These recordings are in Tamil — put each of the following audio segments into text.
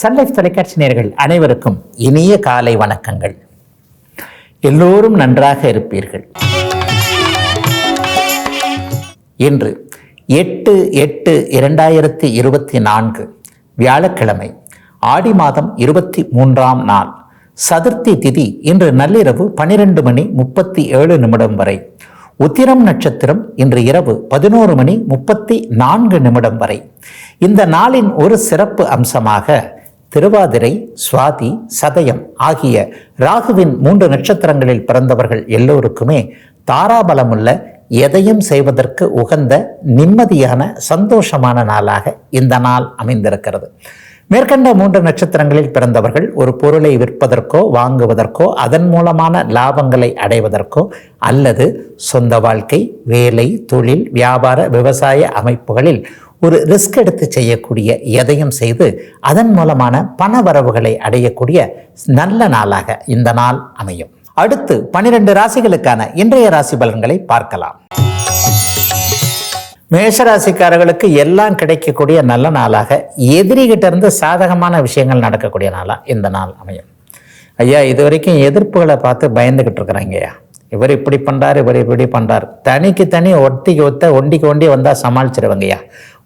சன்லைஃப் தொலைக்காட்சி நேர்கள் அனைவருக்கும் இனிய காலை வணக்கங்கள். எல்லோரும் நன்றாக இருப்பீர்கள். இன்று எட்டு எட்டு இரண்டாயிரத்தி இருபத்தி நான்கு வியாழக்கிழமை ஆடி மாதம் இருபத்தி மூன்றாம் நாள் சதுர்த்தி திதி இன்று நள்ளிரவு பனிரெண்டு மணி முப்பத்தி ஏழு நிமிடம் வரை உத்திரம் நட்சத்திரம் இன்று இரவு பதினோரு மணி முப்பத்தி நான்கு நிமிடம் வரை. இந்த நாளின் ஒரு சிறப்பு அம்சமாக திருவாதிரை சுவாதி சதயம் ஆகிய ராகுவின் மூன்று நட்சத்திரங்களில் பிறந்தவர்கள் எல்லோருக்குமே தாராபலமுள்ள எதையும் செய்வதற்கு உகந்த நிம்மதியான சந்தோஷமான நாளாக இந்த நாள் அமைந்திருக்கிறது. மேற்கண்ட மூன்று நட்சத்திரங்களில் பிறந்தவர்கள் ஒரு பொருளை விற்பதற்கோ வாங்குவதற்கோ அதன் மூலமான லாபங்களை அடைவதற்கோ அல்லது சொந்த வாழ்க்கை வேலை தொழில் வியாபார விவசாய அமைப்புகளில் ஒரு ரிஸ்க் எடுத்து செய்யக்கூடிய எதையும் செய்து அதன் மூலமான பண வரவுகளை அடையக்கூடிய நல்ல நாளாக இந்த நாள் அமையும். அடுத்து பனிரெண்டு ராசிகளுக்கான இன்றைய ராசி பலன்களை பார்க்கலாம். மேஷராசிக்காரர்களுக்கு எல்லாம் கிடைக்கக்கூடிய நல்ல நாளாக எதிரிகிட்ட இருந்து சாதகமான விஷயங்கள் நடக்கக்கூடிய நாளாக இந்த நாள் அமையும். ஐயா இது வரைக்கும் எதிர்ப்புகளை பார்த்து பயந்துக்கிட்டு இருக்கிறாங்க ஐயா. இவர் இப்படி பண்ணுறார் இவர் இப்படி பண்ணுறார் தனிக்கு தனி ஒட்டிக்கு ஒத்த ஒண்டிக்கு ஒண்டி வந்தால் சமாளிச்சிருவங்கய்யா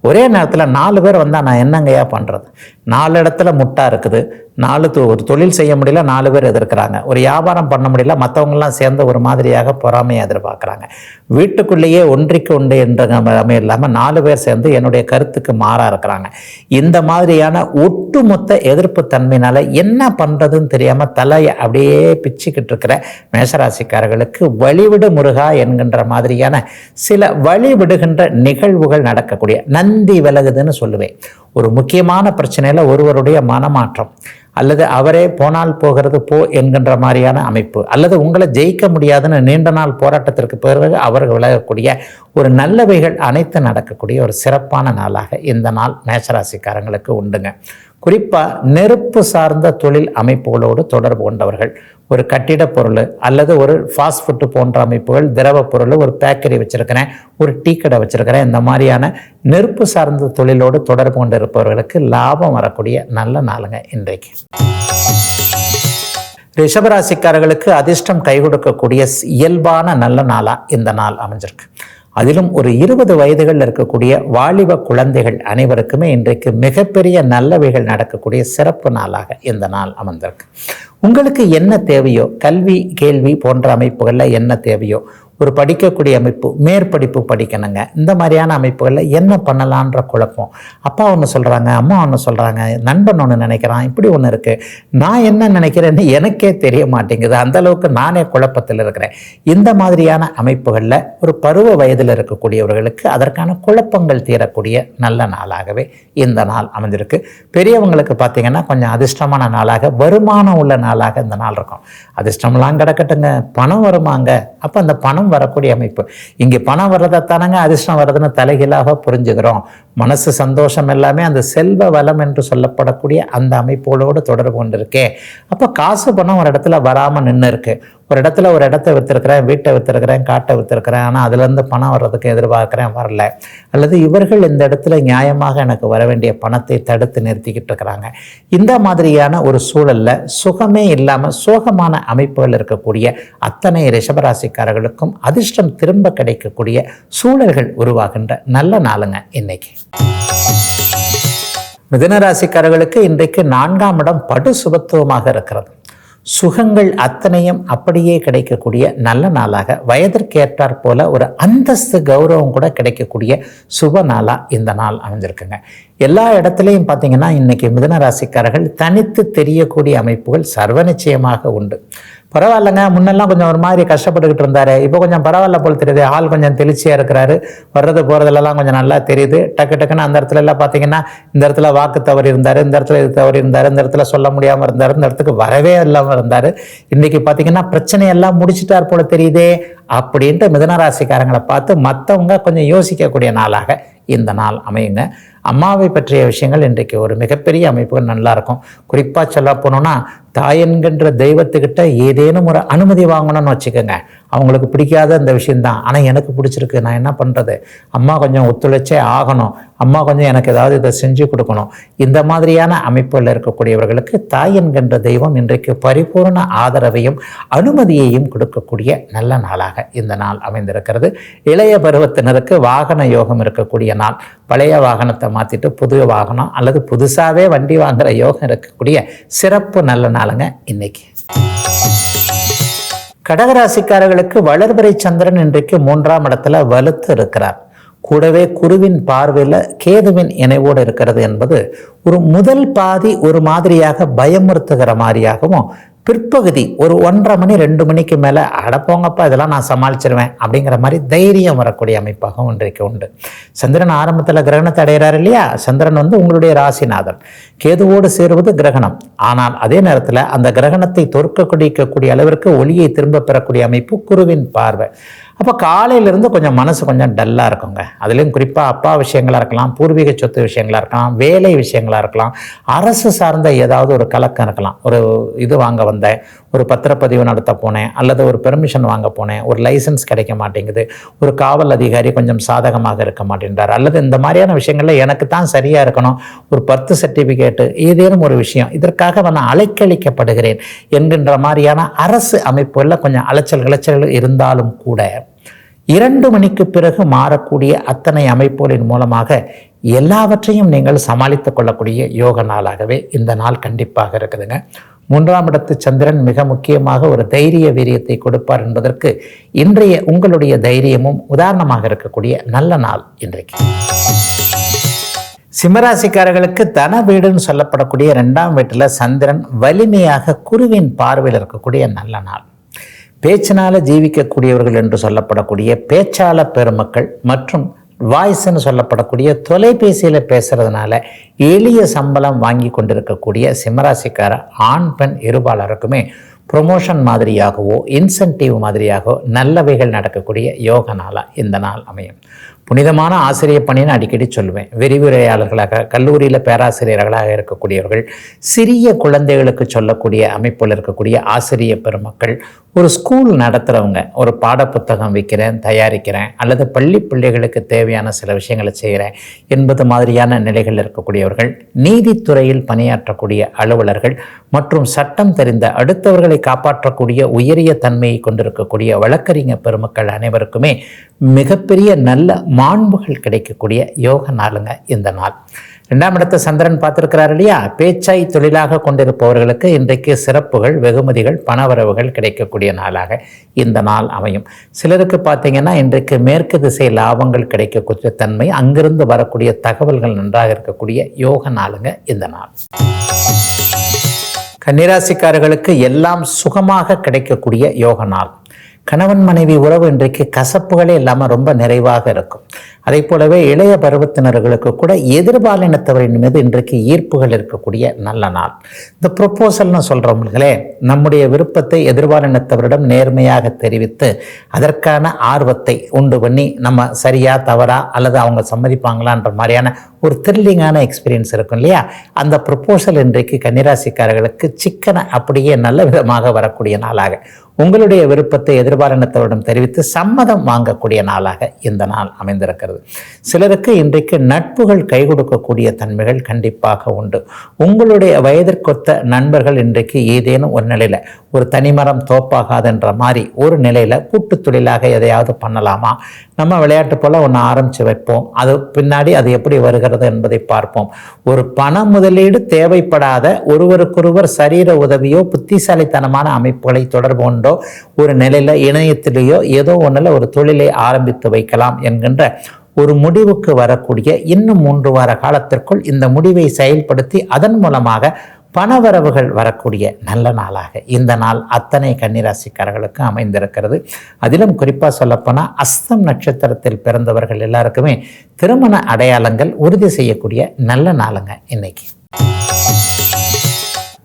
ஒரே நேரத்தில் நாலு பேர் வந்தால் நான் என்னங்கய்யா பண்ணுறது நாலு இடத்துல முட்டா இருக்குது. நாலு தொ- ஒரு தொழில் செய்ய முடியல நாலு பேர் எதிர்க்கிறாங்க. ஒரு வியாபாரம் பண்ண முடியல மற்றவங்கெல்லாம் சேர்ந்து ஒரு மாதிரியாக பொறாமையை எதிர்பார்க்குறாங்க. வீட்டுக்குள்ளேயே ஒன்றிக்கு ஒன்று என்ற நிலைமை இல்லாமல் நாலு பேர் சேர்ந்து என்னுடைய கருத்துக்கு மாறாக இருக்கிறாங்க. இந்த மாதிரியான ஒட்டுமொத்த எதிர்ப்பு தன்மையினால் என்ன பண்ணுறதுன்னு தெரியாமல் தலையை அப்படியே பிச்சுக்கிட்டு இருக்கிற மேஷராசிக்காரர்களுக்கு வழிவிடு முருகா என்கின்ற மாதிரியான சில வழிவிடுகின்ற நிகழ்வுகள் நடக்கக்கூடிய நந்தி விலகுதுன்னு சொல்லுவேன். ஒரு முக்கியமான பிரச்சனையில் ஒருவருடைய மனமாற்றம். அல்லது அவரே போனால் போகிறது போ என்கின்ற மாதிரியான அமைப்பு. அல்லது உங்களை ஜெயிக்க முடியாதுன்னு நீண்ட நாள் போராட்டத்திற்கு பிறகு அவர்கள் விலகக்கூடிய ஒரு நல்லவைகள் அனைத்து நடக்கக்கூடிய ஒரு சிறப்பான நாளாக இந்த நாள் மேசராசிக்காரங்களுக்கு உண்டுங்க. குறிப்பாக நெருப்பு சார்ந்த தொழில் அமைப்புகளோடு தொடர்பு கொண்டவர்கள். ஒரு கட்டிட பொருள் அல்லது ஒரு ஃபாஸ்ட் ஃபுட்டு போன்ற அமைப்புகள் திரவ பொருள் ஒரு பேக்கரி வச்சுருக்கிறேன் ஒரு டீ கடை வச்சுருக்கிறேன். இந்த மாதிரியான நெருப்பு சார்ந்த தொழிலோடு தொடர்பு கொண்டு இருப்பவர்களுக்கு லாபம் வரக்கூடிய நல்ல நாளுங்க இன்றைக்கு. ரிஷபராசிக்காரர்களுக்கு அதிர்ஷ்டம் கை கொடுக்கக்கூடிய இயல்பான நல்ல நாளா இந்த நாள் அமைஞ்சிருக்கு. அதிலும் ஒரு இருபது வயதுகளில் இருக்கக்கூடிய வாலிப குழந்தைகள் அனைவருக்குமே இன்றைக்கு மிகப்பெரிய நல்லவைகள் நடக்கக்கூடிய சிறப்பு நாளாக இந்த நாள் அமர்ந்திருக்கு. உங்களுக்கு என்ன தேவையோ கல்வி கேள்வி போன்ற அமைப்புகளில் என்ன தேவையோ ஒரு படிக்கக்கூடிய அமைப்பு மேற்படிப்பு படிக்கணுங்க. இந்த மாதிரியான அமைப்புகளில் என்ன பண்ணலான்ற குழப்பம். அப்பா ஒன்று சொல்கிறாங்க அம்மா ஒன்று சொல்கிறாங்க நண்பன் ஒன்று நினைக்கிறான் இப்படி ஒன்று இருக்குது நான் என்ன நினைக்கிறேன்னு எனக்கே தெரிய மாட்டேங்குது. அந்தளவுக்கு நானே குழப்பத்தில் இருக்கிறேன். இந்த மாதிரியான அமைப்புகளில் ஒரு பருவ வயதில் இருக்கக்கூடியவர்களுக்கு அதற்கான குழப்பங்கள் தீரக்கூடிய நல்ல நாளாகவே இந்த நாள் அமைஞ்சிருக்கு. பெரியவங்களுக்கு பார்த்தீங்கன்னா கொஞ்சம் அதிர்ஷ்டமான நாளாக வருமானம் உள்ள நாளாக இந்த நாள் இருக்கும். அதிர்ஷ்டம்லாம் கிடக்கட்டுங்க. பணம் வருமாங்க. அப்போ அந்த பணம் வரக்கூடிய அமைப்பு. இங்கே பணம் வர்றதைத்தானங்க அதிர்ஷ்டம் வர்றதுன்னு தலைகீழாக புரிஞ்சுக்கிறோம். மனசு சந்தோஷம் எல்லாமே அந்த செல்வ வளம் என்று சொல்லப்படக்கூடிய அந்த அமைப்புகளோடு தொடர்பு கொண்டிருக்கே. அப்போ காசு பணம் ஒரு இடத்துல வராமல் நின்று இருக்கு ஒரு இடத்துல ஒரு இடத்த விற்றுருக்கிறேன் வீட்டை விற்றுருக்கிறேன் காட்டை விற்றுருக்கிறேன் ஆனால் அதுலேருந்து பணம் வர்றதுக்கு எதிர்பார்க்குறேன் வரல. அல்லது இவர்கள் இந்த இடத்துல நியாயமாக எனக்கு வர வேண்டிய பணத்தை தடுத்து நிறுத்திக்கிட்டு இருக்கிறாங்க. இந்த மாதிரியான ஒரு சூழல்ல சுகமே இல்லாமல் சோகமான அமைப்புகள் இருக்கக்கூடிய அத்தனை ரிஷபராசிக்காரர்களுக்கும் அதிர்ஷ்டம் திரும்ப கிடைக்கக்கூடிய சூழல்கள் உருவாகின்ற நல்ல நாளுங்க இன்னைக்கு. மிதனராசிக்காரர்களுக்கு இன்றைக்கு நான்காம் இடம் படு சுபத்துவமாக இருக்கிறது. சுகங்கள் அத்தனையும் அப்படியே கிடைக்கக்கூடிய நல்ல நாளாக வயதிற்கேற்றாற் போல ஒரு அந்தஸ்து கௌரவம் கூட கிடைக்கக்கூடிய சுப நாளாக இந்த நாள் அமைஞ்சிருக்குங்க. எல்லா இடத்துலையும் பார்த்தீங்கன்னா இன்னைக்கு மிதன ராசிக்காரர்கள் தனித்து தெரியக்கூடிய அமைப்புகள் சர்வ நிச்சயமாக உண்டு. பரவாயில்லைங்க. முன்னெல்லாம் கொஞ்சம் ஒரு மாதிரி கஷ்டப்பட்டுக்கிட்டு இருந்தாரு. இப்போ கொஞ்சம் பரவாயில்ல போல் தெரியுது. ஆள் கொஞ்சம் தெளிச்சியாக இருக்கிறாரு. வர்றது போகிறதுலலாம் கொஞ்சம் நல்லா தெரியுது. டக்கு டக்குன்னு அந்த இடத்துல எல்லாம் பார்த்தீங்கன்னா இந்த இடத்துல வாக்கு தவறி இருந்தார் இந்த இடத்துல இது தவறி இருந்தார் இந்த இடத்துல சொல்ல முடியாமல் இருந்தார் இந்த இடத்துக்கு வரவே இல்லாமல் இருந்தார். இன்றைக்கி பார்த்தீங்கன்னா பிரச்சனையெல்லாம் முடிச்சிட்டார் போல் தெரியுதே அப்படின்ட்டு மிதனராசிக்காரங்களை பார்த்து மற்றவங்க கொஞ்சம் யோசிக்கக்கூடிய நாளாக இந்த நாள் அமையுங்க. அம்மாவை பற்றிய விஷயங்கள் இன்றைக்கு ஒரு மிகப்பெரிய அமைப்புகள் நல்லாயிருக்கும். குறிப்பாக சொல்ல போனோன்னா தாயன்கின்ற தெய்வத்துக்கிட்ட ஏதேனும் ஒரு அனுமதி வாங்கணும்னு வச்சுக்கோங்க. அவங்களுக்கு பிடிக்காத இந்த விஷயந்தான் ஆனால் எனக்கு பிடிச்சிருக்கு. நான் என்ன பண்ணுறது அம்மா கொஞ்சம் ஒத்துழைச்சே ஆகணும். அம்மா கொஞ்சம் எனக்கு ஏதாவது இதை செஞ்சு கொடுக்கணும். இந்த மாதிரியான அமைப்புகளில் இருக்கக்கூடியவர்களுக்கு தாய் என்கின்ற தெய்வம் இன்றைக்கு பரிபூர்ண ஆதரவையும் அனுமதியையும் கொடுக்கக்கூடிய நல்ல நாளாக இந்த நாள் அமைந்திருக்கிறது. இளைய பருவத்தினருக்கு வாகன யோகம் இருக்கக்கூடிய நாள். பழைய வாகனத்தை மாற்றிட்டு புது வாகனம் அல்லது புதுசாகவே வண்டி வாங்குகிற யோகம் இருக்கக்கூடிய சிறப்பு நல்ல நாளுங்க இன்னைக்கு. கடகராசிக்காரர்களுக்கு வளர்பிறை சந்திரன் இன்றைக்கு மூன்றாம் இடத்துல வலுத்து இருக்கிறார். கூடவே குருவின் பார்வையில் கேதுவின் இணைவோடு இருக்கிறது என்பது ஒரு முதல் பாதி ஒரு மாதிரியாக பயமுறுத்துகிற மாதிரியாகவும் பிற்பகுதி ஒரு ஒன்றரை மணி ரெண்டு மணிக்கு மேலே அடப்போங்கப்பா இதெல்லாம் நான் சமாளிச்சிருவேன் அப்படிங்கிற மாதிரி தைரியம் வரக்கூடிய அமைப்பாகவும் இன்றைக்கு உண்டு. சந்திரன் ஆரம்பத்தில் கிரகணத்தை அடைகிறார் இல்லையா? சந்திரன் வந்து உங்களுடைய ராசிநாதன். கேதுவோடு சேருவது கிரகணம். ஆனால் அதே நேரத்தில் அந்த கிரகணத்தை தோற்க குடிக்கக்கூடிய அளவிற்கு ஒளியை திரும்ப பெறக்கூடிய அமைப்பு குருவின் பார்வை. அப்போ காலையிலேருந்து கொஞ்சம் மனசு கொஞ்சம் டல்லாக இருக்குங்க. அதுலேயும் குறிப்பாக அப்பா விஷயங்களாக இருக்கலாம் பூர்வீக சொத்து விஷயங்களாக இருக்கலாம் வேலை விஷயங்களாக இருக்கலாம் அரசு சார்ந்த ஏதாவது ஒரு கலக்கம் இருக்கலாம். ஒரு இது வாங்க வந்தேன் ஒரு பத்திரப்பதிவு நடத்த போனேன் அல்லது ஒரு பெர்மிஷன் வாங்க போனேன் ஒரு லைசன்ஸ் கிடைக்க மாட்டேங்குது ஒரு காவல் அதிகாரி கொஞ்சம் சாதகமாக இருக்க மாட்டேன்றார். அல்லது இந்த மாதிரியான விஷயங்களில் எனக்கு தான் சரியாக இருக்கணும் ஒரு பர்த் சர்டிஃபிகேட்டு ஏதேனும் ஒரு விஷயம் இதற்காக நான் அலைக்கழிக்கப்படுகிறேன் என்கின்ற மாதிரியான அரசு அமைப்புகளில் கொஞ்சம் அலைச்சல் கிளைச்சல்கள் இருந்தாலும் கூட இரண்டு மணிக்கு பிறகு மாறக்கூடிய அத்தனை அமைப்புகளின் மூலமாக எல்லாவற்றையும் நீங்கள் சமாளித்துக் கொள்ளக்கூடிய யோக நாளாகவே இந்த நாள் கண்டிப்பாக இருக்குதுங்க. மூன்றாம் இடத்து சந்திரன் மிக முக்கியமாக ஒரு தைரிய வீரியத்தை கொடுப்பார் என்பதற்கு இன்றைய உங்களுடைய தைரியமும் உதாரணமாக இருக்கக்கூடிய நல்ல நாள் இன்றைக்கு. சிம்மராசிக்காரர்களுக்கு தன வீடுன்னு சொல்லப்படக்கூடிய ரெண்டாம் வீட்டில் சந்திரன் வலிமையாக குருவின் பார்வையில் இருக்கக்கூடிய நல்ல நாள். பேச்சினால் ஜீவிக்கக்கூடியவர்கள் என்று சொல்லப்படக்கூடிய பேச்சாளர் பெருமக்கள் மற்றும் வாய்ஸ்ன்னு சொல்லப்படக்கூடிய தொலைபேசியில் பேசுகிறதுனால எளிய சம்பளம் வாங்கி கொண்டிருக்கக்கூடிய சிம்மராசிக்கார ஆண் பெண் இருபாலருக்குமே ப்ரொமோஷன் மாதிரியாகவோ இன்சென்டிவ் மாதிரியாகவோ நல்லவைகள் நடக்கக்கூடிய யோக நாளாக இந்த நாள் அமையும். புனிதமான ஆசிரியர் பணின்னு அடிக்கடி சொல்லுவேன். விரிவுரையாளர்களாக கல்லூரியில் பேராசிரியர்களாக இருக்கக்கூடியவர்கள் சிறிய குழந்தைகளுக்கு சொல்லக்கூடிய அமைப்பில் இருக்கக்கூடிய ஆசிரியர் பெருமக்கள் ஒரு ஸ்கூல் நடத்துகிறவங்க ஒரு பாடப்புத்தகம் விற்கிறேன் தயாரிக்கிறேன் அல்லது பள்ளி பிள்ளைகளுக்கு தேவையான சில விஷயங்களை செய்கிறேன் என்பது மாதிரியான நிலைகள் இருக்கக்கூடியவர்கள் நீதித்துறையில் பணியாற்றக்கூடிய அலுவலர்கள் மற்றும் சட்டம் தெரிந்த அடுத்தவர்களை காப்பாற்றக்கூடிய உயரிய தன்மையை கொண்டிருக்கக்கூடிய வழக்கறிஞர் பெருமக்கள் அனைவருக்குமே மிகப்பெரிய நல்ல மாண்புகள் கிடைக்கக்கூடிய யோக நாளுங்க இந்த நாள். ரெண்டாம் இடத்தை சந்திரன் பார்த்துருக்கிறார் இல்லையா? பேச்சாய் தொழிலாக கொண்டிருப்பவர்களுக்கு இன்றைக்கு சிறப்புகள் வெகுமதிகள் பணவரவுகள் கிடைக்கக்கூடிய நாளாக இந்த நாள் அமையும். சிலருக்கு பார்த்தீங்கன்னா இன்றைக்கு மேற்கு திசை லாபங்கள் கிடைக்கக்கூடிய தன்மை அங்கிருந்து வரக்கூடிய தகவல்கள் நன்றாக இருக்கக்கூடிய யோக நாளுங்க இந்த நாள். கன்னிராசிக்காரர்களுக்கு எல்லாம் சுகமாக கிடைக்கக்கூடிய யோக நாள். கணவன் மனைவி உறவு இன்றைக்கு கசப்புகளே இல்லாமல் ரொம்ப நிறைவாக இருக்கும். அதே போலவே இளைய பருவத்தினர்களுக்கு கூட எதிர்பாலினத்தவரின் மீது இன்றைக்கு ஈர்ப்புகள் இருக்கக்கூடிய நல்ல நாள். இந்த ப்ரொப்போசல்னு சொல்கிறவங்களே நம்முடைய விருப்பத்தை எதிர்பாலினத்தவரிடம் நேர்மையாக தெரிவித்து அதற்கான ஆர்வத்தை உண்டு பண்ணி நம்ம சரியா தவறா அல்லது அவங்க சம்மதிப்பாங்களான்ற மாதிரியான ஒரு த்ரில்லிங்கான எக்ஸ்பீரியன்ஸ் இருக்கும் இல்லையா? அந்த ப்ரொப்போசல் இன்றைக்கு கன்னிராசிக்காரர்களுக்கு சிக்கனை அப்படியே நல்ல விதமாக வரக்கூடிய நாளாக. உங்களுடைய விருப்பத்தை எதிர்பாலினத்தவரிடம் தெரிவித்து சம்மதம் வாங்கக்கூடிய நாளாக இந்த நாள் அமைந்திருக்கிறது. சிலருக்கு இன்றைக்கு நட்புகள் கை கொடுக்கக்கூடிய தன்மைகள் கண்டிப்பாக உண்டு. உங்களுடைய வயதிற்கொத்த நண்பர்கள் இன்றைக்கு ஏதேனும் ஒரு நிலையில் ஒரு தனிமரம் தோப்பாகாதுன்ற மாதிரி ஒரு நிலையில் கூட்டு தொழிலாக எதையாவது பண்ணலாமா? நம்ம விளையாட்டு போல் ஒன்று ஆரம்பித்து வைப்போம். அது பின்னாடி அது எப்படி வருகிறது என்பதை பார்ப்போம். ஒரு பண முதலீடு தேவைப்படாத ஒருவருக்கொருவர் சரீர உதவியோ புத்திசாலித்தனமான அமைப்புகளை தொடர்பு கொண்டோ ஒரு நிலையில் இணையத்திலேயோ ஏதோ ஒன்றில் ஒரு தொழிலை ஆரம்பித்து வைக்கலாம் என்கின்ற ஒரு முடிவுக்கு வரக்கூடிய இன்னும் மூன்று வார காலத்திற்குள் இந்த முடிவை செயல்படுத்தி அதன் மூலமாக பணவரவுகள் வரக்கூடிய நல்ல நாளாக இந்த நாள் அத்தனை கன்னிராசிக்காரர்களுக்கு அமைந்திருக்கிறது. அதிலும் குறிப்பாக சொல்லப்போனால் அஸ்தம் நட்சத்திரத்தில் பிறந்தவர்கள் எல்லாருக்குமே திருமண அடையாளங்கள் உறுதி செய்யக்கூடிய நல்ல நாளுங்க இன்னைக்கு.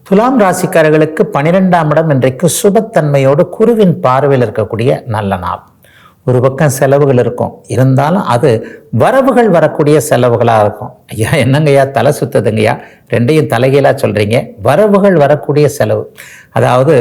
துலாம் ராசிக்காரர்களுக்கு பனிரெண்டாம் இடம் இன்றைக்கு சுபத்தன்மையோடு குருவின் பார்வையில் இருக்கக்கூடிய நல்ல நாள். ஒரு பக்கம் செலவுகள் இருக்கும். இருந்தாலும் அது வரவுகள் வரக்கூடிய செலவுகளாக இருக்கும். ஐயா என்னங்கய்யா? தலை சுற்றுதுங்கய்யா ரெண்டையும் தலைகீழாக சொல்கிறீங்க வரவுகள் வரக்கூடிய செலவு. அதாவது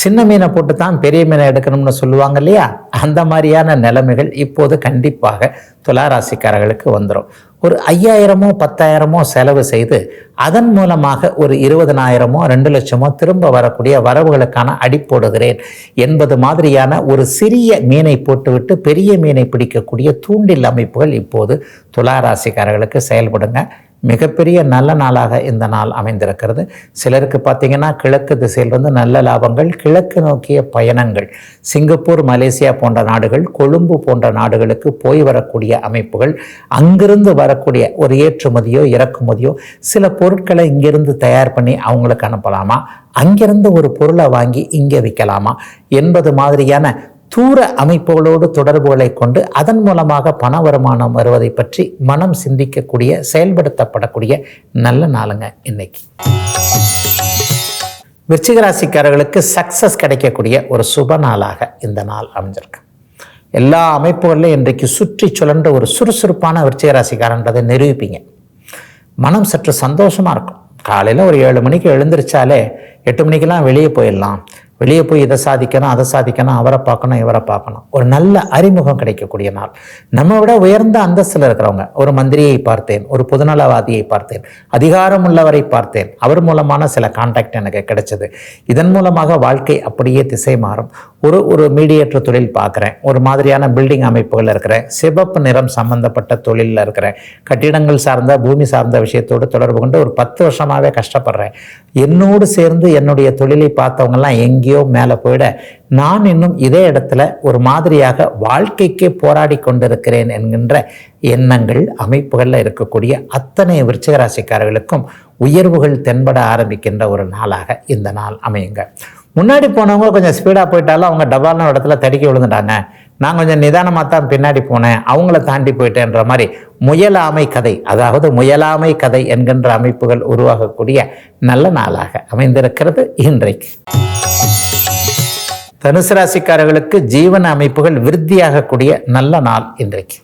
சின்ன மீனை போட்டு தான் பெரிய மீனை எடுக்கணும்னு சொல்லுவாங்க இல்லையா? அந்த மாதிரியான நிலைமைகள் இப்போது கண்டிப்பாக துளாராசிக்காரர்களுக்கு வந்துடும் ஒரு ஐயாயிரமோ பத்தாயிரமோ செலவு செய்து அதன் மூலமாக ஒரு இருபதனாயிரமோ ரெண்டு லட்சமோ திரும்ப வரக்கூடிய வரவுகளுக்கான அடி போடுகிறேன் என்பது மாதிரியான ஒரு சிறிய மீனை போட்டுவிட்டு பெரிய மீனை பிடிக்கக்கூடிய தூண்டில் அமைப்புகள் இப்போது துளாராசிக்காரர்களுக்கு செயல்படுங்க. மிகப்பெரிய நல்ல நாளாக இந்த நாள் அமைந்திருக்கிறது. சிலருக்கு பார்த்தீங்கன்னா கிழக்கு திசையிலிருந்து நல்ல லாபங்கள் கிழக்கு நோக்கிய பயணங்கள். சிங்கப்பூர் மலேசியா போன்ற நாடுகள் கொழும்பு போன்ற நாடுகளுக்கு போய் வரக்கூடிய அமைப்புகள் அங்கிருந்து வரக்கூடிய ஒரு ஏற்றுமதியோ இறக்குமதியோ சில பொருட்களை இங்கிருந்து தயார் பண்ணி அவங்களுக்கு அனுப்பலாமா? அங்கிருந்து ஒரு பொருளை வாங்கி இங்கே விற்கலாமா? என்பது மாதிரியான தூர அமைப்புகளோடு தொடர்புகளை கொண்டு அதன் மூலமாக பண வருமானம் வருவதை பற்றி மனம் சிந்திக்கக்கூடிய செயல்படுத்தப்படக்கூடிய நல்ல நாளுங்க இன்னைக்கு. விருச்சிகராசிக்காரர்களுக்கு சக்சஸ் கிடைக்கக்கூடிய ஒரு சுப நாளாக இந்த நாள் அமைஞ்சிருக்கு. எல்லா அமைப்புகளிலும் இன்றைக்கு சுற்றி சுழன்ற ஒரு சுறுசுறுப்பான விருச்சிகராசிக்காரன்றதை நிரூபிப்பீங்க மனம் சற்று சந்தோஷமாக இருக்கும். காலையில் ஒரு ஏழு மணிக்கு எழுந்திரிச்சாலே எட்டு மணிக்கெல்லாம் வெளியே போயிடலாம். வெளியே போய் இதை சாதிக்கணும் அதை சாதிக்கணும் அவரை பார்க்கணும் இவரை பார்க்கணும். ஒரு நல்ல அறிமுகம் கிடைக்கக்கூடிய நாள். நம்ம விட உயர்ந்த அந்தஸ்தில் இருக்கிறவங்க ஒரு மந்திரியை பார்த்தேன் ஒரு பொதுநலவாதியை பார்த்தேன் அதிகாரம் உள்ளவரை பார்த்தேன் அவர் மூலமான சில கான்டாக்ட் எனக்கு கிடைச்சது. இதன் மூலமாக வாழ்க்கை அப்படியே திசை மாறும். ஒரு ஒரு மீடியேட்டர் தொழில் பார்க்குறேன் ஒரு மாதிரியான பில்டிங் அமைப்புகள் இருக்கிறேன் சிவப்பு நிறம் சம்பந்தப்பட்ட தொழிலில் இருக்கிறேன். கட்டிடங்கள் சார்ந்த பூமி சார்ந்த விஷயத்தோடு தொடர்பு கொண்டு ஒரு பத்து வருஷமாகவே கஷ்டப்படுறேன். என்னோடு சேர்ந்து என்னுடைய தொழிலை பார்த்தவங்கெல்லாம் எங்கேயோ மேலே போயிட நான் இன்னும் இதே இடத்துல ஒரு மாதிரியாக வாழ்க்கைக்கே போராடி கொண்டிருக்கிறேன் என்கின்ற எண்ணங்கள் அமைப்புகளில் இருக்கக்கூடிய அத்தனை விருச்சிகராசிக்காரர்களுக்கும் உயர்வுகள் தென்பட ஆரம்பிக்கின்ற ஒரு நாளாக இந்த நாள் அமையுங்க. முன்னாடி போனவங்க கொஞ்சம் ஸ்பீடாக போயிட்டாலும் அவங்க டபால்ன இடத்துல தடுக்கி விழுந்துட்டாங்க. நான் கொஞ்சம் நிதானமாக தான் பின்னாடி போனேன் அவங்கள தாண்டி போயிட்டேன்ற மாதிரி முயலாமை கதை அதாவது முயலாமை கதை என்கின்ற அமைப்புகள் உருவாகக்கூடிய நல்ல நாளாக அமைந்திருக்கிறது இன்றைக்கு. தனுசு ராசிக்காரர்களுக்கு ஜீவன அமைப்புகள் விருத்தியாகக்கூடிய நல்ல நாள் இன்றைக்கு.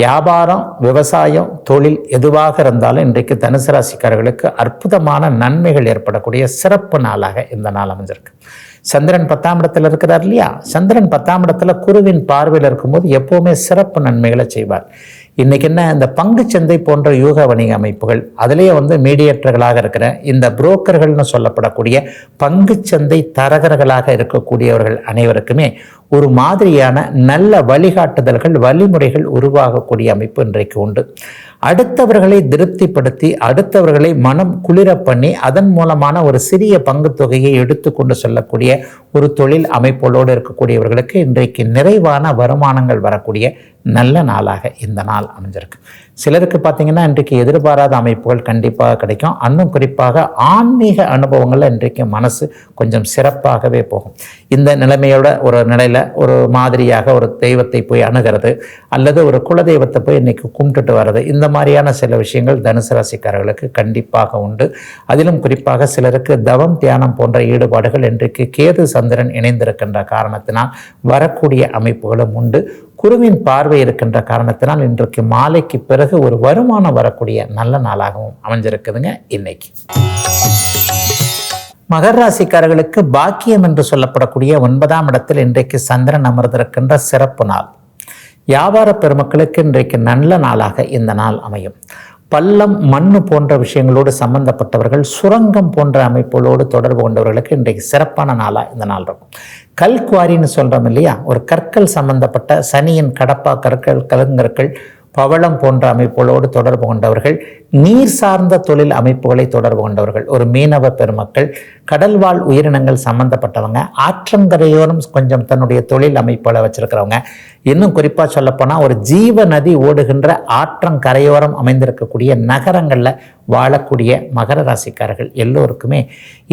வியாபாரம் விவசாயம் தொழில் எதுவாக இருந்தாலும் இன்றைக்கு தனுசு ராசிக்காரர்களுக்கு அற்புதமான நன்மைகள் ஏற்படக்கூடிய சிறப்பு நாளாக இந்த நாள் அமைஞ்சிருக்கு. சந்திரன் பத்தாம் இடத்துல இருக்கிறார் இல்லையா? சந்திரன் பத்தாம் இடத்துல குருவின் பார்வையில் இருக்கும்போது எப்போவுமே சிறப்பு நன்மைகளை செய்வார். இன்றைக்கி என்ன இந்த பங்குச்சந்தை போன்ற யூக வணிக அமைப்புகள் அதிலேயே வந்து மீடியேட்டர்களாக இருக்கிற இந்த புரோக்கர்கள்னு சொல்லப்படக்கூடிய பங்குச்சந்தை தரகர்களாக இருக்கக்கூடியவர்கள் அனைவருக்குமே ஒரு மாதிரியான நல்ல வழிகாட்டுதல்கள் வழிமுறைகள் உருவாகக்கூடிய அமைப்பு இன்றைக்கு உண்டு. அடுத்தவர்களை திருப்திப்படுத்தி அடுத்தவர்களை மனம் குளிர பண்ணி அதன் மூலமான ஒரு சிறிய பங்கு தொகையை எடுத்துக்கொண்டு செல்லக்கூடிய ஒரு தொழில் அமைப்புகளோடு இருக்கக்கூடியவர்களுக்கு இன்றைக்கு நிறைவான வருமானங்கள் வரக்கூடிய நல்ல நாளாக இந்த நாள் அமைஞ்சிருக்கு. சிலருக்கு பார்த்தீங்கன்னா இன்றைக்கு எதிர்பாராத அமைப்புகள் கண்டிப்பாக கிடைக்கும். இன்னும் குறிப்பாக ஆன்மீக அனுபவங்களில் இன்றைக்கு மனசு கொஞ்சம் சிறப்பாகவே போகும். இந்த நிலைமையோட ஒரு நிலையில் ஒரு மாதிரியாக ஒரு தெய்வத்தை போய் அணுகிறது அல்லது ஒரு குலதெய்வத்தை போய் இன்றைக்கி கும்பிட்டுட்டு வர்றது இந்த மாதிரியான சில விஷயங்கள் தனுசு ராசிக்காரர்களுக்கு கண்டிப்பாக உண்டு. அதிலும் குறிப்பாக சிலருக்கு தவம் தியானம் போன்ற ஈடுபாடுகள் இன்றைக்கு கேது சந்திரன் இணைந்திருக்கின்ற காரணத்தினால் வரக்கூடிய அமைப்புகளும் உண்டு. குருவின் பார்வை இருக்கின்ற காரணத்தினால் இன்றைக்கு மாலைக்கு பிறகு ஒரு வருமானம் வரக்கூடிய நல்ல நாளாகவும் அமைஞ்சிருக்குதுங்க இன்னைக்கு. மகர ராசிக்காரர்களுக்கு பாக்கியம் என்று சொல்லப்படக்கூடிய ஒன்பதாம் இடத்தில் இன்றைக்கு சந்திரன் அமர்ந்திருக்கின்ற சிறப்பு நாள். வியாபார பெருமக்களுக்கு இன்றைக்கு நல்ல நாளாக இந்த நாள் அமையும். பள்ளம் மண்ணு போன்ற விஷயங்களோடு சம்பந்தப்பட்டவர்கள் சுரங்கம் போன்ற அமைப்புகளோடு தொடர்பு கொண்டவர்களுக்கு இன்றைக்கு சிறப்பான நாளாக இந்த நாள் இருக்கும். கல்குவாரின்னு சொல்கிறோம் இல்லையா? ஒரு கற்கள் சம்பந்தப்பட்ட சனியின் கடப்பா கற்கள் கலங்கற்கள் பவளம் போன்ற அமைப்புகளோடு தொடர்பு கொண்டவர்கள் நீர் சார்ந்த தொழில் அமைப்புகளை தொடர்பு கொண்டவர்கள் ஒரு மீனவ பெருமக்கள் கடல்வாழ் உயிரினங்கள் சம்பந்தப்பட்டவங்க ஆற்றங்கரையோரம் கொஞ்சம் தன்னுடைய தொழில் அமைப்புகளை வச்சிருக்கிறவங்க. இன்னும் குறிப்பாக சொல்லப்போனால் ஒரு ஜீவ நதி ஓடுகின்ற ஆற்றங்கரையோரம் அமைந்திருக்கக்கூடிய நகரங்களில் வாழக்கூடிய மகர ராசிக்காரர்கள் எல்லோருக்குமே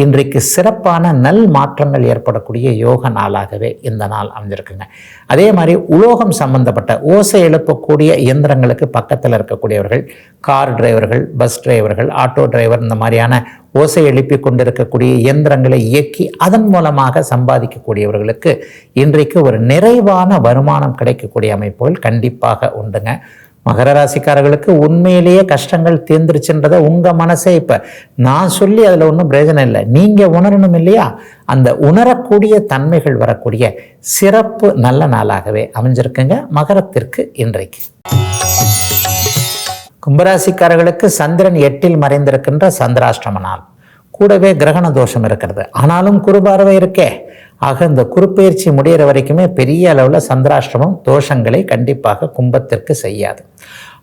இன்றைக்கு சிறப்பான நல் மாற்றங்கள் ஏற்படக்கூடிய யோக நாளாகவே இந்த நாள் அமைஞ்சிருக்குங்க. அதே மாதிரி உலோகம் சம்பந்தப்பட்ட ஓசை எழுப்பக்கூடிய இயந்திரங்களுக்கு பக்கத்தில் இருக்கக்கூடியவர்கள் கார் டிரைவர்கள் பஸ் டிரைவர்கள் ஆட்டோ டிரைவர் இந்த மாதிரியான ஓசை எழுப்பி கொண்டிருக்கக்கூடிய இயந்திரங்களை இயக்கி அதன் மூலமாக சம்பாதிக்கக்கூடியவர்களுக்கு இன்றைக்கு ஒரு நிறைவான வருமானம் கிடைக்கக்கூடிய அமைப்புகள் கண்டிப்பாக உண்டுங்க. மகர ராசிக்காரர்களுக்கு உண்மையிலேயே கஷ்டங்கள் தீர்ந்துருச்சுன்றதை உங்கள் மனசே இப்போ நான் சொல்லி அதில் ஒன்றும் பிரயோஜனம் இல்லை. நீங்கள் உணரணும் இல்லையா? அந்த உணரக்கூடிய தன்மைகள் வரக்கூடிய சிறப்பு நல்ல நாளாகவே அமைஞ்சிருக்குங்க. மகரத்திற்கு இன்றைக்கு. கும்பராசிக்காரர்களுக்கு சந்திரன் எட்டில் மறைந்திருக்கின்ற சந்திராஷ்டம நாள். கூடவே கிரகண தோஷம் இருக்கிறது. ஆனாலும் குறுபார்வை இருக்கே. ஆக இந்த குறுப்பெயர்ச்சி முடிகிற வரைக்குமே பெரிய அளவில் சந்திராஷ்டிரமம் தோஷங்களை கண்டிப்பாக கும்பத்திற்கு செய்யாது.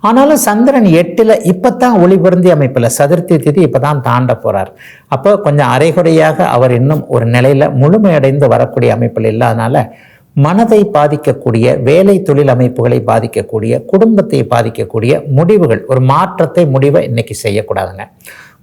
ஆனாலும் சந்திரன் எட்டில் இப்போ தான் ஒளிபருந்தி அமைப்பில் சதுர்த்தி திதி இப்போ தான் தாண்ட போகிறார் அப்போ கொஞ்சம் அரைகுறையாக அவர் இன்னும் ஒரு நிலையில் முழுமையடைந்து வரக்கூடிய அமைப்பில் இல்லாதனால மனதை பாதிக்கக்கூடிய வேலை தொழில் அமைப்புகளை பாதிக்கக்கூடிய குடும்பத்தை பாதிக்கக்கூடிய முடிவுகள் ஒரு மாற்றத்தை முடிவை இன்னைக்கு செய்யக்கூடாதுங்க.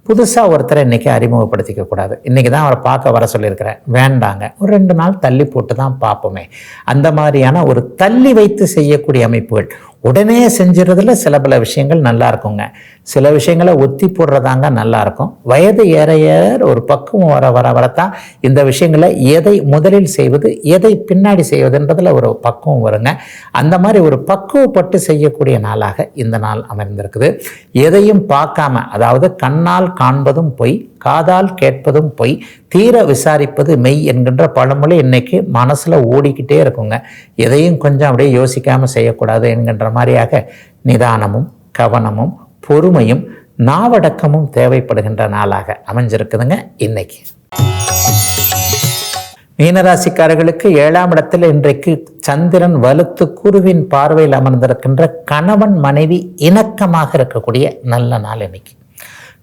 புதுசாக ஒருத்தரை இன்றைக்கி அறிமுகப்படுத்திக்க கூடாது. இன்றைக்கி தான் அவரை பார்க்க வர சொல்லியிருக்கிறேன். வேண்டாங்க. ஒரு ரெண்டு நாள் தள்ளி போட்டு தான் பார்ப்போமே. அந்த மாதிரியான ஒரு தள்ளி வைத்து செய்யக்கூடிய அமைப்புகள் உடனே செஞ்சுறதுல சில பல விஷயங்கள் நல்லா இருக்குங்க. சில விஷயங்களை ஒத்தி போடுறதாங்க நல்லா இருக்கும். வயது ஏற ஏற ஒரு பக்குவம் வர வர வரத்தான் இந்த விஷயங்களை எதை முதலில் செய்வது எதை பின்னாடி செய்வதுன்றதுல ஒரு பக்குவம் வருங்க. அந்த மாதிரி ஒரு பக்குவப்பட்டு செய்யக்கூடிய நாளாக இந்த நாள் அமைந்திருக்குது. எதையும் பார்க்காம அதாவது கண்ணால் காண்பதும் பொய் காதால் கேட்பதும் பொய் தீர விசாரிப்பது மெய் என்கின்ற பழமொழி இன்னைக்கு மனசில் ஓடிக்கிட்டே இருக்குங்க. எதையும் கொஞ்சம் அப்படியே யோசிக்காமல் செய்யக்கூடாது என்கின்ற மாதிரியாக நிதானமும் கவனமும் பொறுமையும் நாவடக்கமும் தேவைப்படுகின்ற நாளாக அமைஞ்சிருக்குதுங்க இன்னைக்கு. மீனராசிக்காரர்களுக்கு ஏழாம் இடத்தில் இன்றைக்கு சந்திரன் வலுத்து குருவின் பார்வையில் அமர்ந்திருக்கின்ற கணவன் மனைவி இணக்கமாக இருக்கக்கூடிய நல்ல நாள் இன்னைக்கு.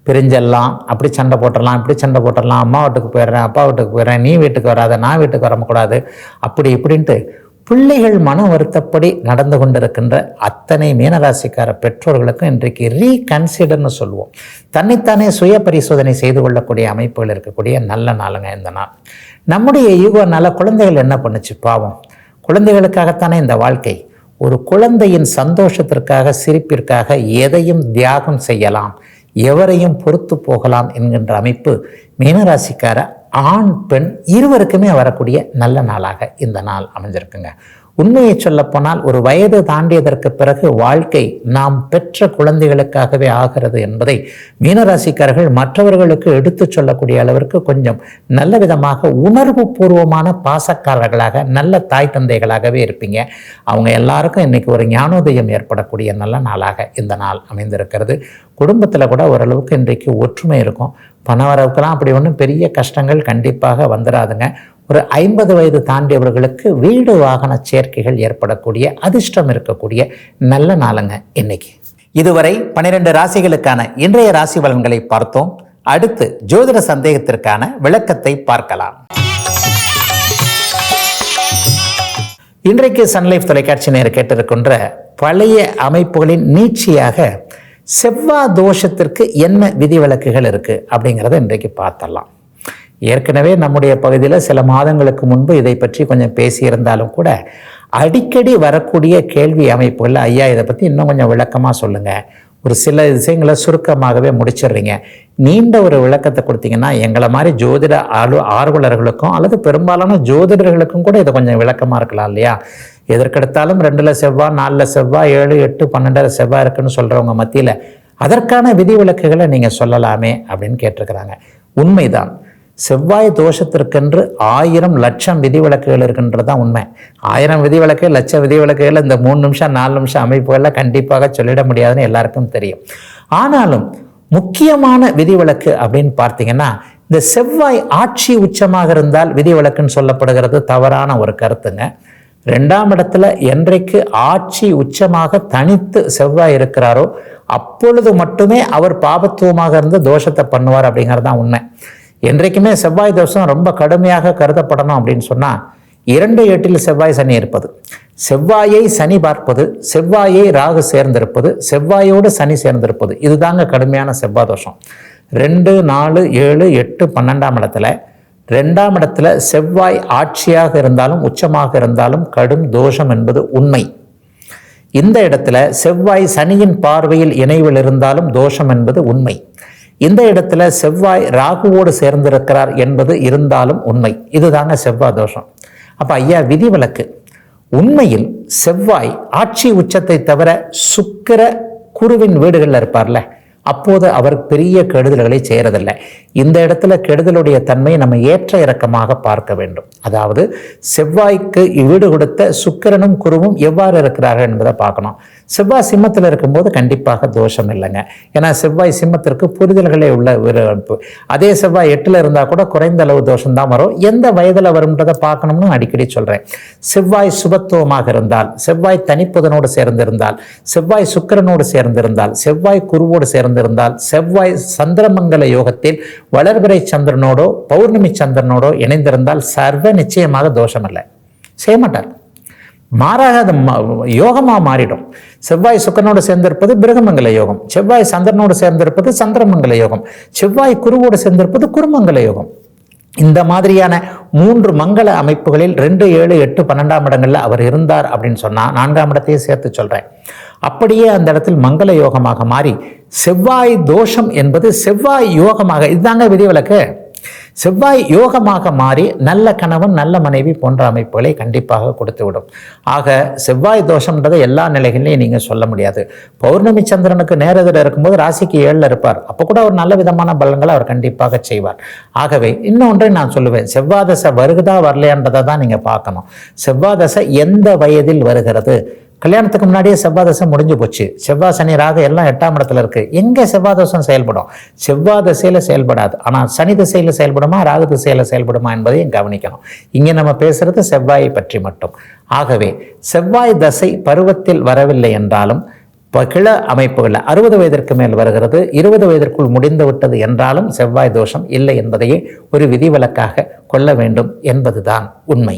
பிரிஞ்செல்லாம் அப்படி சண்டை போட்டுடலாம் இப்படி சண்டை போட்டுடலாம் அம்மா வீட்டுக்கு போயிடுறேன் அப்பா வீட்டுக்கு போயிடுறேன் நீ வீட்டுக்கு வராத நான் வீட்டுக்கு வரக்கூடாது அப்படி இப்படின்ட்டு பிள்ளைகள் மன வருத்தப்படி நடந்து கொண்டிருக்கின்ற அத்தனை மீனராசிக்கார பெற்றோர்களுக்கும் இன்றைக்கு ரீகன்சிடர்னு சொல்லுவோம். தன்னைத்தானே சுய பரிசோதனை செய்து கொள்ளக்கூடிய அமைப்புகள் இருக்கக்கூடிய நல்ல நாளுங்க இந்த நாள். நம்முடைய ஈகோனால குழந்தைகள் என்ன பண்ணுச்சு பாவம். குழந்தைகளுக்காகத்தானே இந்த வாழ்க்கை. ஒரு குழந்தையின் சந்தோஷத்திற்காக சிரிப்பிற்காக எதையும் தியாகம் செய்யலாம். எவரையும் பொறுத்து போகலாம் என்கின்ற அமைப்பு மீனராசிக்கார ஆண் பெண் இருவருக்குமே வரக்கூடிய நல்ல நாளாக இந்த நாள் அமைஞ்சிருக்குங்க. உண்மையை சொல்லப்போனால் ஒரு வயது தாண்டியதற்கு பிறகு வாழ்க்கை நாம் பெற்ற குழந்தைகளுக்காகவே ஆகிறது என்பதை மீனராசிக்காரர்கள் மற்றவர்களுக்கு எடுத்து சொல்லக்கூடிய அளவிற்கு கொஞ்சம் நல்ல விதமாக உணர்வு பூர்வமான பாசக்காரர்களாக நல்ல தாய் தந்தைகளாகவே இருப்பீங்க. அவங்க எல்லாருக்கும் இன்னைக்கு ஒரு ஞானோதயம் ஏற்படக்கூடிய நல்ல நாளாக இந்த நாள் அமைந்திருக்கிறது. குடும்பத்தில் கூட ஓரளவுக்கு இன்றைக்கு ஒற்றுமை இருக்கும். பணவரவுக்கெல்லாம் அப்படி ஒன்றும் பெரிய கஷ்டங்கள் கண்டிப்பாக வந்துடாதுங்க ஒரு ஐம்பது வயது தாண்டியவர்களுக்கு வீடு வாகன சேர்க்கைகள் ஏற்படக்கூடிய அதிர்ஷ்டம் இருக்கக்கூடிய நல்ல நாளுங்க இன்னைக்கு. இதுவரை பனிரெண்டு ராசிகளுக்கான இன்றைய ராசி பலன்களை பார்த்தோம். அடுத்து ஜோதிட சந்தேகத்திற்கான விளக்கத்தை பார்க்கலாம். இன்றைக்கு சன்லைஃப் தொலைக்காட்சி நேர் கேட்டிருக்கின்ற பழைய அமைப்புகளின் நீட்சியாக செவ்வாய் தோஷத்திற்கு என்ன விதிவிலக்குகள் இருக்குது அப்படிங்கிறத இன்றைக்கு பார்த்தலாம் ஏற்கனவே நம்முடைய பகுதியில் சில மாதங்களுக்கு முன்பு இதை பற்றி கொஞ்சம் பேசியிருந்தாலும் கூட அடிக்கடி வரக்கூடிய கேள்வி அமைப்புகளில் ஐயா இதை பற்றி இன்னும் கொஞ்சம் விளக்கமாக சொல்லுங்கள் ஒரு சில விஷயங்களை சுருக்கமாகவே முடிச்சிடுறீங்க. நீண்ட ஒரு விளக்கத்தை கொடுத்தீங்கன்னா எங்களை மாதிரி ஜோதிட ஆளு ஆர்வலர்களுக்கும் அல்லது பெரும்பாலான ஜோதிடர்களுக்கும் கூட இதை கொஞ்சம் விளக்கமாக இருக்கலாம் இல்லையா? எதற்கெடுத்தாலும் ரெண்டில் செவ்வாய் நாலில் செவ்வாய் ஏழு எட்டு பன்னெண்டில் செவ்வாய் இருக்குன்னு சொல்கிறவங்க மத்தியில் அதற்கான விதிவிலக்குகளை நீங்கள் சொல்லலாமே அப்படின்னு கேட்டிருக்கிறாங்க. உண்மைதான். செவ்வாய் தோஷத்திற்கென்று ஆயிரம் லட்சம் விதிவிலக்குகள் இருக்கின்றது தான் உண்மை. ஆயிரம் விதிவிலக்கு லட்சம் விதிவிலக்குகள் இந்த மூணு நிமிஷம் நாலு நிமிஷம் அமைப்புகளில் கண்டிப்பாக சொல்லிட முடியாதுன்னு எல்லாருக்கும் தெரியும். ஆனாலும் முக்கியமான விதிவிலக்கு அப்படின்னு பார்த்தீங்கன்னா இந்த செவ்வாய் ஆட்சி உச்சமாக இருந்தால் விதிவிலக்குன்னு சொல்லப்படுகிறது தவறான ஒரு கருத்துங்க. ரெண்டாம் இடத்துல என்றைக்கு ஆட்சி உச்சமாக தனித்து செவ்வாய் இருக்கிறாரோ அப்பொழுது மட்டுமே அவர் பாபத்துவமாக இருந்து தோஷத்தை பண்ணுவார் அப்படிங்கிறது தான் உண்மை. என்றைக்குமே செவ்வாய் தோஷம் ரொம்ப கடுமையாக கருதப்படணும் அப்படின்னு சொன்னால் இரண்டு எட்டில் செவ்வாய் சனி இருப்பது. செவ்வாயை சனி பார்ப்பது செவ்வாயை ராகு சேர்ந்திருப்பது செவ்வாயோடு சனி சேர்ந்திருப்பது. இதுதாங்க கடுமையான செவ்வாய் தோஷம். ரெண்டு நாலு ஏழு எட்டு பன்னெண்டாம் இடத்துல ரெண்டாம் இடத்துல செவ்வாய் ஆட்சியாக இருந்தாலும் உச்சமாக இருந்தாலும் கடும் தோஷம் என்பது உண்மை. இந்த இடத்துல செவ்வாய் சனியின் பார்வையில் இணைவில் இருந்தாலும் தோஷம் என்பது உண்மை. இந்த இடத்துல செவ்வாய் ராகுவோடு சேர்ந்திருக்கிறார் என்பது இருந்தாலும் உண்மை. இதுதாங்க செவ்வாய் தோஷம். அப்ப ஐயா விதிவிலக்கு. உண்மையில் செவ்வாய் ஆட்சி உச்சத்தை தவிர சுக்கிர குருவின் வீடுகளில் இருப்பார்ல அப்போது அவர் பெரிய கெடுதல்களை செய்யறதில்லை. இந்த இடத்துல கெடுதலுடைய தன்மையை நம்ம ஏற்ற இறக்கமாக பார்க்க வேண்டும். அதாவது செவ்வாய்க்கு வீடு கொடுத்த சுக்கிரனும் குருவும் எவ்வாறு இருக்கிறார்கள் என்பதை பார்க்கணும். செவ்வாய் சிம்மத்தில் இருக்கும்போது கண்டிப்பாக தோஷம் இல்லைங்க. ஏன்னா செவ்வாய் சிம்மத்திற்கு புரிதல்களே உள்ள ஒரு அதே செவ்வாய் எட்டில் இருந்தால் கூட குறைந்த அளவு தோஷம் தான் வரும். எந்த வயதில் வரும்ன்றதை பார்க்கணும்னு அடிக்கடி சொல்கிறேன் செவ்வாய் சுபத்துவமாக இருந்தால் செவ்வாய் தனிப்புதனோடு சேர்ந்திருந்தால் செவ்வாய் சுக்கிரனோடு சேர்ந்திருந்தால் செவ்வாய் குருவோடு சேர்ந்திருந்தால் செவ்வாய் சந்திரமங்கல யோகத்தில் வளர்பிறை சந்திரனோடோ பௌர்ணமி சந்திரனோடோ இணைந்திருந்தால் சர்வ நிச்சயமாக தோஷம் இல்லை. செய்ய மாட்டார். மாறாக அது யோகமாக மாறிடும். செவ்வாய் சுக்கனோடு சேர்ந்திருப்பது பிரகமங்கல யோகம். செவ்வாய் சந்திரனோடு சேர்ந்திருப்பது சந்திரமங்கல யோகம். செவ்வாய் குருவோடு சேர்ந்திருப்பது குருமங்கல யோகம். இந்த மாதிரியான மூன்று மங்கள அமைப்புகளில் ரெண்டு ஏழு எட்டு பன்னெண்டாம் இடங்களில் அவர் இருந்தார் அப்படின்னு சொன்னால் நான்காம் இடத்தையே சேர்த்து சொல்கிறேன் அப்படியே அந்த இடத்தில் மங்கள யோகமாக மாறி செவ்வாய் தோஷம் என்பது செவ்வாய் யோகமாக இதுதாங்க விதிவிலக்கு. செவ்வாய் யோகமாக மாறி நல்ல கணவன் நல்ல மனைவி போன்ற அமைப்புகளை கண்டிப்பாக கொடுத்து விடும் ஆக செவ்வாய் தோஷம்ன்றதை எல்லா நிலைகளிலையும் நீங்கள் சொல்ல முடியாது. பௌர்ணமி சந்திரனுக்கு நேரத்தில் இருக்கும்போது ராசிக்கு ஏழில் இருப்பார். அப்போ கூட ஒரு நல்ல விதமான பலன்களை அவர் கண்டிப்பாக செய்வார். ஆகவே இன்னொன்றை நான் சொல்லுவேன். செவ்வாதசை வருகுதா வரலையான்றதை தான் நீங்கள் பார்க்கணும். செவ்வாதசை எந்த வயதில் வருகிறது? கல்யாணத்துக்கு முன்னாடியே செவ்வாய் தசை முடிஞ்சு போச்சு. செவ்வாய் சனி ராக எல்லாம் எட்டாம் இடத்துல இருக்கு. எங்கே செவ்வாய் தோஷம் செயல்படும்? செவ்வாய் தசையில் செயல்படாது. ஆனால் சனி திசையில் செயல்படுமா ராகு திசையில் செயல்படுமா என்பதையும் கவனிக்கணும். இங்கே நம்ம பேசுறது செவ்வாயை பற்றி மட்டும். ஆகவே செவ்வாய் தசை பருவத்தில் வரவில்லை என்றாலும் கிள அமைப்புகளில் அறுபது வயதிற்கு மேல் வருகிறது. இருபது வயதிற்குள் முடிந்து விட்டது என்றாலும் செவ்வாய் தோஷம் இல்லை என்பதையே ஒரு விதிவிலக்காக கொள்ள வேண்டும் என்பதுதான் உண்மை.